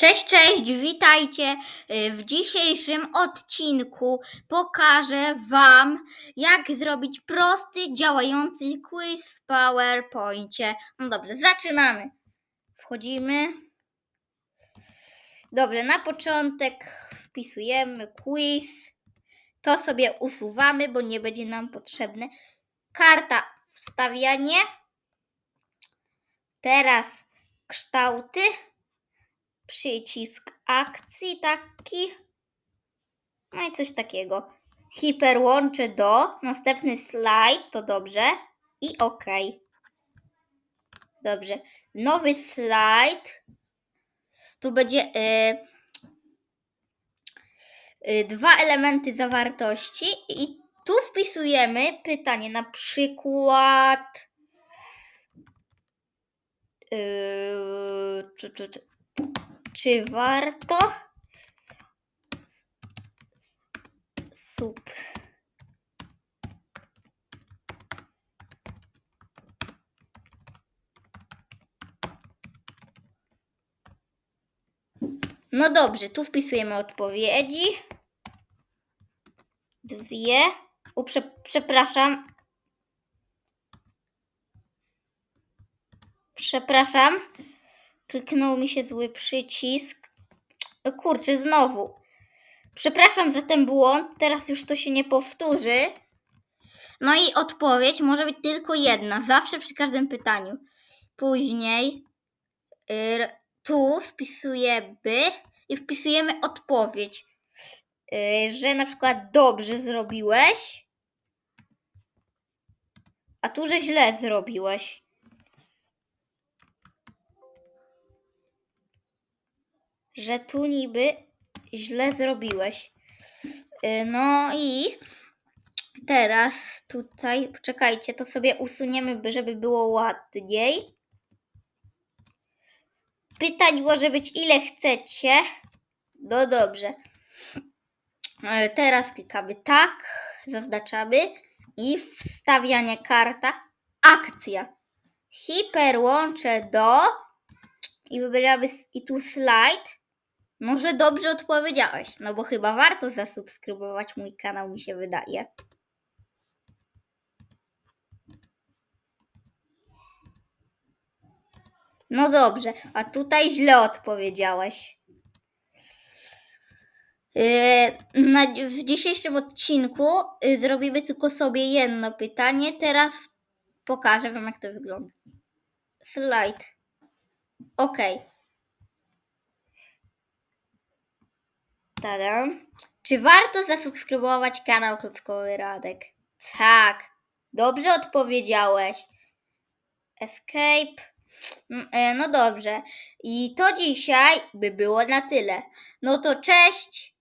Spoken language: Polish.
Cześć, cześć, witajcie. Y, W dzisiejszym odcinku pokażę Wam, jak zrobić prosty, działający quiz w PowerPoincie. No dobrze, zaczynamy. Wchodzimy. Dobrze, na początek wpisujemy quiz. To sobie usuwamy, bo nie będzie nam potrzebne. Karta wstawianie. Teraz kształty przycisk akcji taki. No i coś takiego. Hiperłącze do. Następny slajd, to dobrze. I OK. Dobrze. Nowy slajd. Tu będzie y, y, dwa elementy zawartości i tu wpisujemy pytanie na przykład y, tu, tu, tu, czy warto sub No dobrze, tu wpisujemy odpowiedzi. Dwie. U, prze, przepraszam. Przepraszam. Kliknął mi się zły przycisk. O kurczę, znowu. Przepraszam za ten błąd, teraz już to się nie powtórzy. No i odpowiedź może być tylko jedna, zawsze przy każdym pytaniu. Później y, tu wpisujemy i wpisujemy odpowiedź, y, że na przykład dobrze zrobiłeś, a tu, że źle zrobiłeś. Że tu niby źle zrobiłeś. Y, No i teraz tutaj, poczekajcie, to sobie usuniemy, by- żeby było ładniej. Pytań może być ile chcecie. No dobrze. E, Teraz klikamy tak, zaznaczamy i wstawianie karta, akcja. Hiperłącze do i wybieramy i tu slajd. Może dobrze odpowiedziałeś, no bo chyba warto zasubskrybować mój kanał, mi się wydaje. No dobrze, a tutaj źle odpowiedziałeś. Yy, w dzisiejszym odcinku yy, zrobimy tylko sobie jedno pytanie. Teraz pokażę Wam, jak to wygląda. Slajd. OK. Tada. Czy warto zasubskrybować kanał Klockowy Radek? Tak. Dobrze odpowiedziałeś. Escape. Mm, e, No dobrze. I to dzisiaj by było na tyle. No to cześć.